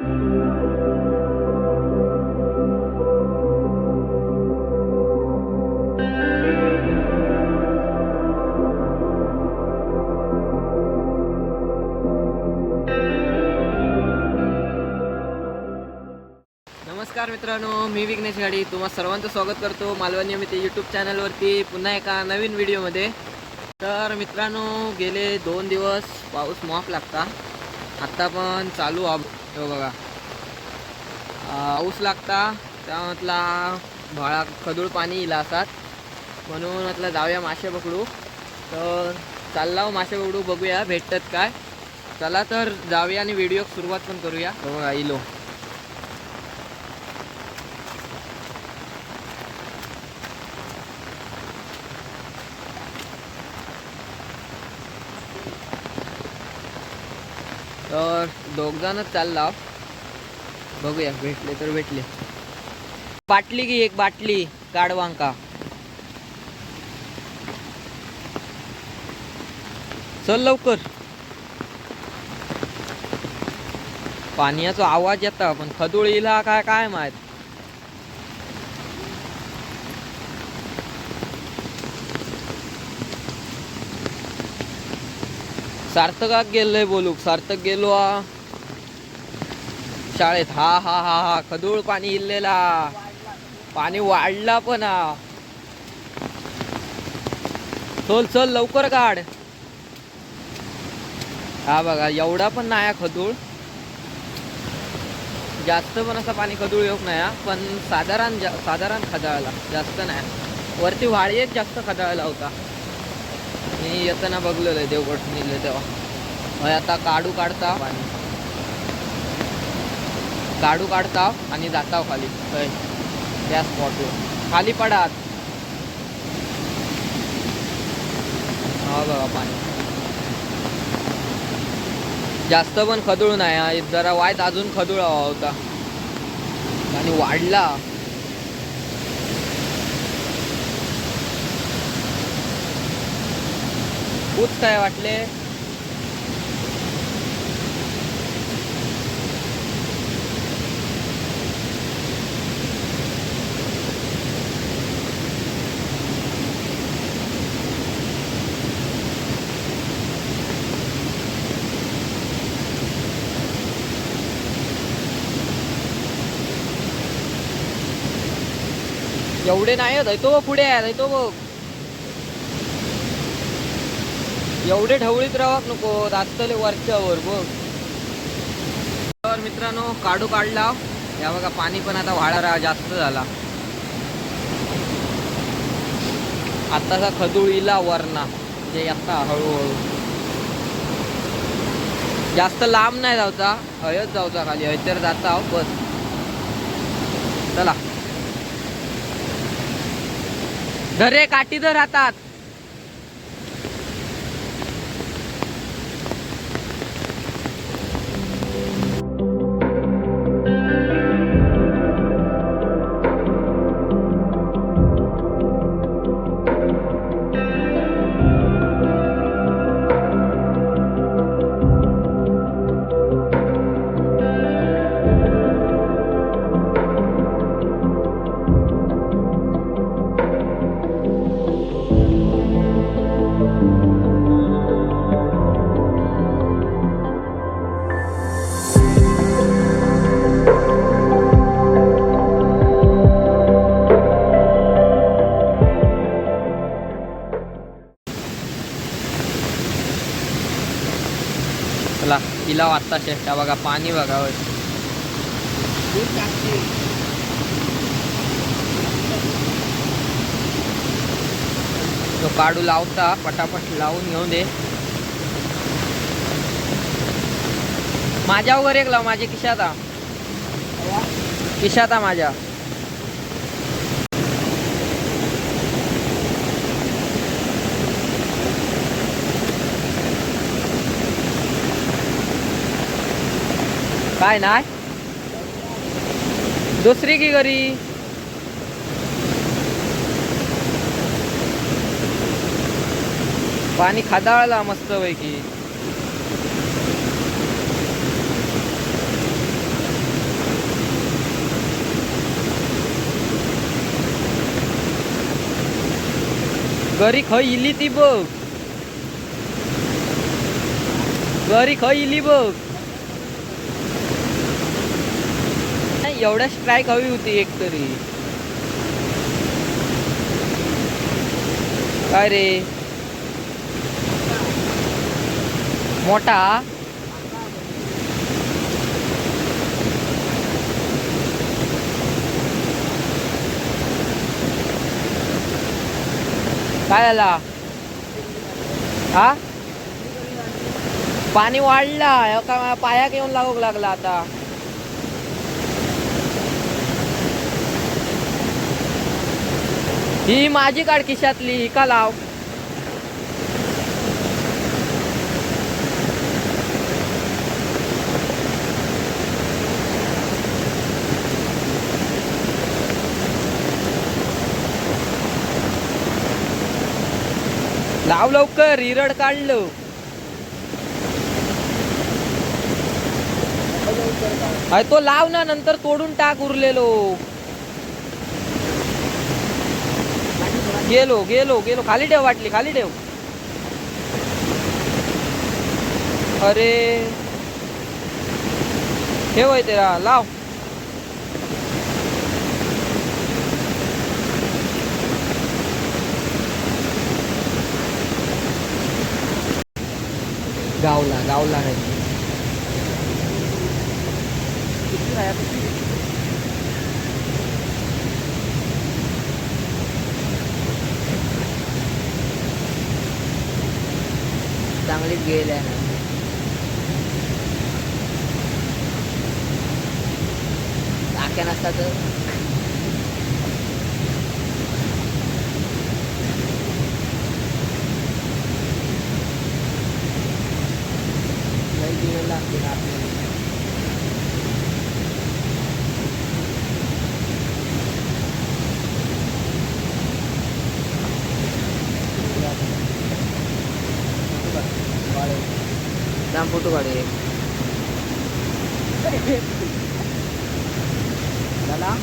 नमस्कार मित्रांनो मी विघ्नेश गाडी. तुम्हा सर्वांचं स्वागत करतो मालवण नियमित यूट्यूब चॅनलवरती पुन्हा एका नवीन व्हिडिओमध्ये तर मित्रांनो गेले दोन दिवस पाऊस मॉप लागता. आत्ता पण चालू आब हो बघा. आ, पाऊस लागता त्यामधला भाळा खदूळ पाणी येईल असात. म्हणून म्हटलं जाऊया मासे पकडू. तर चालला हो मासे पकडू बघूया भेटतात काय. चला तर जाऊया आणि व्हिडिओ सुरुवात पण करूया. बघा इलो तर दोघजणच चालला. बघूया भेटले तर भेटले. बाटली की एक बाटली गाडवांका चल लवकर. पाण्याचा आवाज येता पण खदूळ इला काय काय माहीत? सार्थकात गेलोय बोलू सार्थक गेलो आ. शाळेत. हा हा हा हा. खदूळ पाणी इल्लेला. पाणी वाढला पण हा. चल चल लवकर काढ हा बघा एवढा पण नाही हा खदूळ. जास्त पण असं पाणी खदूळ येऊ नाही हा. पण साधारण जा- साधारण खदाळला. जास्त नाही. वरती वाळीच जास्त खदाळला होता. मी येताना बघलेलं आहे देवगड निघले तेव्हा. आता काढू काढता. पाणी काढू काढता आणि जाता खाली. थंय त्या स्पॉटवर खाली पडात हा बघा पाणी. जास्त पण खदूळ नाही जरा वाईट अजून खदूळ हवा होता. आणि वाढला. खूप काय वाटले? एवढे नाही होत तो पुढे आहे तो बघ. एवढे ढवळीत राहत नको दातले वरच्यावर बघ. तर मित्रांनो काढू काढला. या बघा पाणी पण आता वाढा राहा जास्त झाला. आताचा खजुळीला वरना म्हणजे आता हळूहळू. जास्त लांब नाही जाऊचा हयच जाऊचा खाली हयतर जाता बस. चला. धरे काठी धर हातात तिला वाटता चेष्टा बघा पाणी बघा तो काढू लावता पटापट लावून घेऊन दे. माझ्या वगैरे एक लाव माझ्या किशात. आ. आ माझ्या. काय नाय दुसरी की घरी? पाणी खादाळला मस्त पैकी. घरी खय इली ती बघ. घरी खय इली बघ. एवढ्या स्ट्राईक हवी होती एक तरी. काय रे मोठा? काय झाला? हा? पाणी वाढला. ह्यो पायाक येऊन लागूक लागला आता. ही माझी काढ खिशातली ही का लाव? लाव लवकर हिरड काढलं. अरे तो लाव ना नंतर तोडून टाक उरलेलो. गेलो गेलो गेलो खाली ठेव वाटली खाली ठेव. अरे. ठेव आहे तेरा लाव. गावला गावला नाही गेल्यानंतर टाक्या नसतात जाम फोटो काढे झाला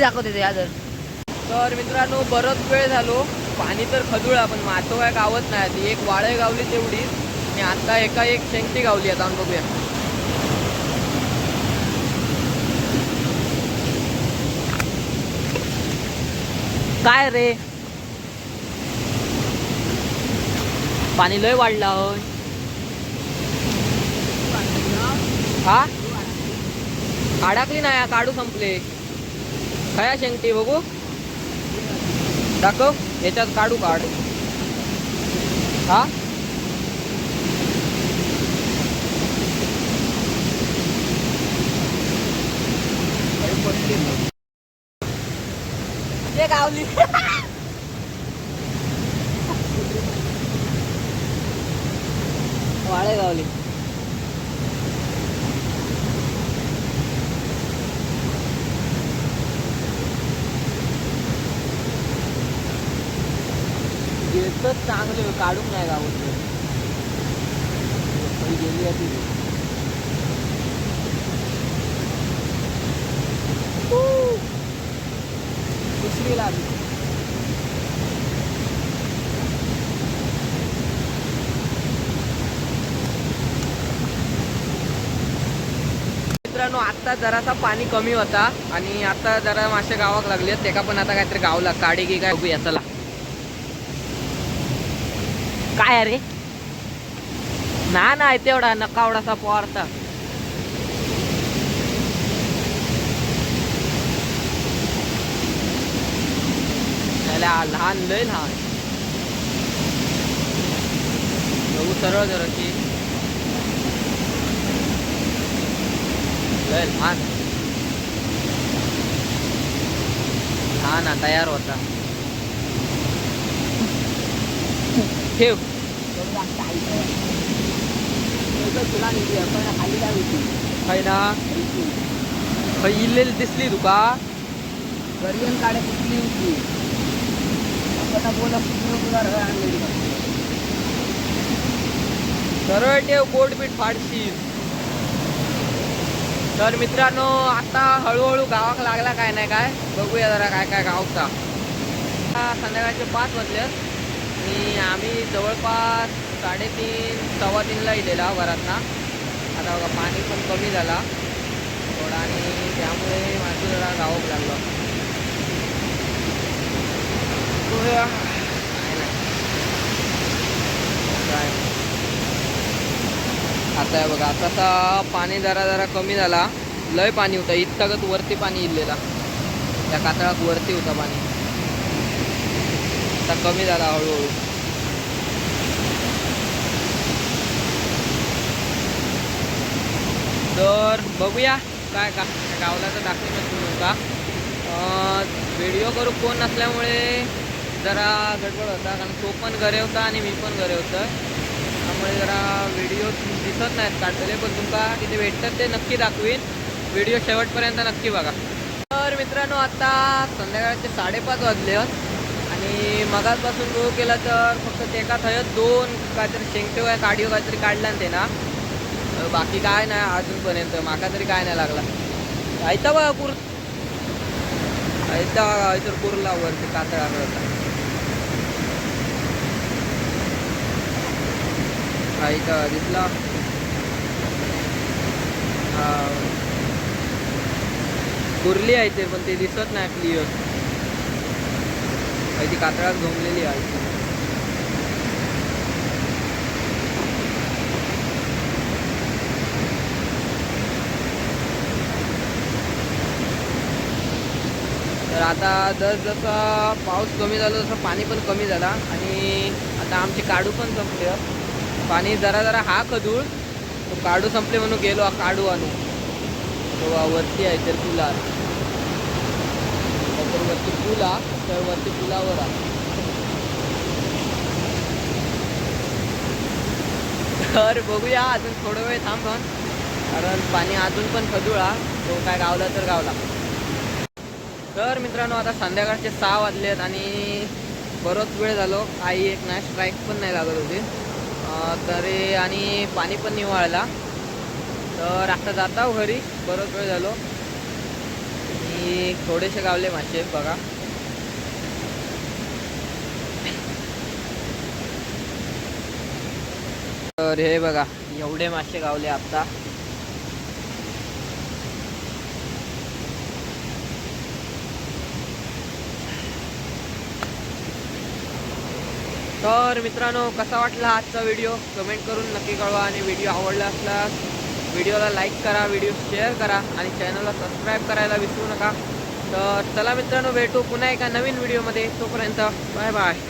दाखवते तर मित्रांनो बरंच वेळ झालो. पाणी तर खदुळा पण मातो काय गावत नाही. ती एक वाळे गावली तेवढीच आणि आता एका एक शेंगटी गावली आता बघूया. काय रे? पाणी लय वाढला होय हा? अडकली नाही काढू संपले. खया शेंगटी बघू? दाखव याच्यात काढू काढ. हा? ते गावली. येतच चांगले काढून नाही गावत गेली आहे ती. दुसरी लागली. मित्रांनो आत्ता जरासा पाणी कमी होता आणि आता जरा मासे गावाक लागले ते का पण आता काहीतरी गावला काडी की काय बघूया चला. काय अरे? ना नाही तेवढा नकावडासा पोरता. लहान लय लहान. बघू सरळ जर की. लय लहान हा तयार होता. ठेव. है ना खै इल्लेली दिसली तुका गरियन काढे कुठली होती बोला सरळ ठेव कोटपीठ फाडशील. तर मित्रांनो आता हळूहळू गावाक लागला काय नाही काय? बघूया जरा काय काय गावचा. आता संध्याकाळचे पाच वाजले आणि आम्ही जवळपास साडेतीन सव्वा तीनला इलेला घरातना आता बघा पाणी पण कमी झाला. थोडा आणि त्यामुळे माझं जरा गावक लागलं. काय आता आहे. बघा आता तर पाणी जरा जरा कमी झाला. लय पाणी होतं. इतकंच वरती पाणी इल्लेला त्या कातळात वरती होता पाणी. आता कमी झाला हळूहळू. तर बघूया काय का त्या गावला तर दाखवेनच म्हणून का व्हिडिओ करू कोण नसल्यामुळे जरा गडबड होता कारण तो पण घरे होता आणि मी पण घरे होतं. त्यामुळे जरा व्हिडिओ दिसत नाहीत काढलेले पण तुमका तिथे भेटतात ते नक्की दाखवीन. व्हिडिओ शेवटपर्यंत नक्की बघा. तर मित्रांनो आता संध्याकाळचे साडेपाच वाजले. आहेत आणि मगासपासून गो केला तर फक्त ते एका थंय दोन काहीतरी शेंगटो काय काढिओ काहीतरी काढला ना ते ना. बाकी काय नाही अजूनपर्यंत. माका तरी काय नाही लागला. ऐता बघा पूर. ऐता बघा तर पूरला वरती कातळाकडं ऐका दिसला. कुरली आहे ते पण ते दिसत नाही क्लिअर ती कातळात झोंबलेली आहे. तर आता जस जसा पाऊस कमी झाला तसं पाणी पण कमी झाला आणि आता आमचे काडू पण संपले. पाणी जरा जरा हा खदूळ तो काडू संपले म्हणून गेलो हा काडू आणू तो वरती आहे तर तुला. तर वरती पूल हा तर वरती पुलावर आ. तर बघूया अजून थोडं वेळ थांबून कारण पाणी अजून पण खजुळा तो काय गावला तर गावला. तर मित्रांनो आता संध्याकाळचे सहा वाजलेत आणि बरोच वेळ झालो. काही एक नाही स्ट्राईक पण नाही लागत होती. तरी आणि पाणी पण निवाळला. तर आता जाता घरी. बरोच वेळ झालो. आणि थोडेसे गावले मासे बघा. तर हे बघा एवढे मासे गावले आता. तर मित्रांनो कसा वाटला आजचा व्हिडिओ कमेंट करून नक्की कळवा आणि व्हिडिओ आवडला असल्यास व्हिडिओला लाईक करा व्हिडिओ शेअर करा आणि चॅनलला सबस्क्राईब करायला विसरू नका. तर चला मित्रांनो भेटू पुन्हा एका नवीन व्हिडिओमध्ये. तोपर्यंत बाय बाय.